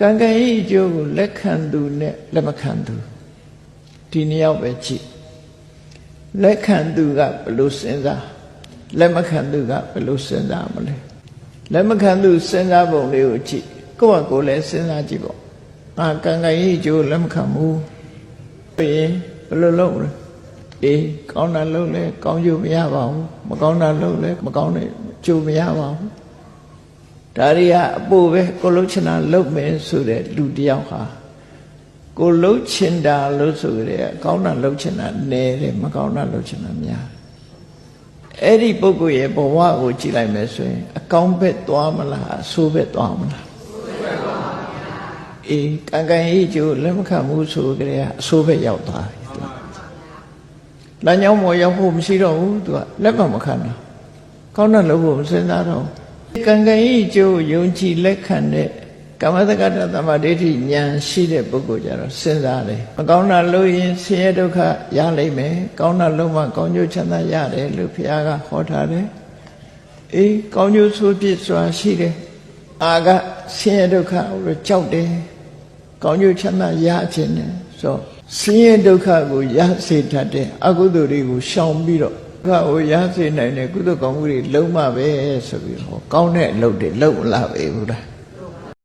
ကံကံဤအကျိုးကိုလက်ခံသူနဲ့လက်မခံသူဒီနှစ်ယောက်ပဲကြည့်လက်ခံသူကဘယ်လိုစဉ်းစားလက်မခံသူကဘယ်လိုစဉ်းစားမလဲလက်မခံသူစဉ်းစားပုံလေးကိုကြည့်ကိုယ့်ဟာကိုယ်လည်းစဉ်းစားကြည့်ပေါ့အာကံကံဤအကျိုးလက်မခံဘူးပြီးရင်ဘယ်လိုလုပ်လဲအေးကောင်းတာလုပ်လဲကောင်းကျိုးမရပါဘူးမကောင်းတာလုပ်လဲမကောင်းတဲ့ကျိုးမရပါဘူး ဒါတွေကအပိုပဲကိုလှုပ်ချင်တာလုပ်မယ်ဆိုတဲ့လူတစ်ယောက်ဟာကိုလှုပ်ချင်တာလို့ဆိုကြတဲ့ကောင်းတာလှုပ်ချင်တာနည်းတယ်မကောင်းတာလှုပ်ချင်တာများတယ်အဲ့ဒီပုဂ္ဂိုလ်ရဲ့ဘဝကိုကြည့်လိုက်မယ်ဆိုရင်အကောင်းဘက်သွားမလားအဆိုးဘက်သွားမလားအေးကံကံဤကျိုးလက်မခံဘူးဆိုကြတဲ့အဆိုးဘက်ရောက်သွားပြီသူလမ်းကြောင်းပေါ်ရောက်ဖို့မရှိတော့ဘူးသူကလက်မမခံတာကောင်းတာလုပ်ဖို့မစဉ်းစားတော့ဘူး ကံကံဤကျိုးယုံကြည်လက်ခံတဲ့ကမ္မတက္ကတသမ္မာဒိဋ္ဌိဉာဏ်ရှိတဲ့ပုဂ္ဂိုလ်ကြတော့စဉ်းစားတယ်မကောင်းတာလုပ်ရင်ဆင်းရဲဒုက္ခရလိမ့်မယ်ကောင်းတာလုပ်မှကောင်းကျိုးချမ်းသာရတယ်လို့ဘုရားကဟောထားတယ်အေးကောင်းကျိုးဆိုးပြစ်စွာရှိတယ်အာကဆင်းရဲဒုက္ခကိုကြောက်တယ်ကောင်းကျိုးချမ်းသာရခြင်းနဲ့ဆိုဆင်းရဲဒုက္ခကိုရစေတတ်တဲ့အကုသိုလ်တွေကိုရှောင်ပြီးတော့ ဒုက္ခကိုရစေနိုင်တဲ့ကုသိုလ်ကောင်းမှုတွေလုံးမပဲဆိုပြီးဟောကောင်းတဲ့အလုပ်တွေလုပ်မလာပဲဘူးလား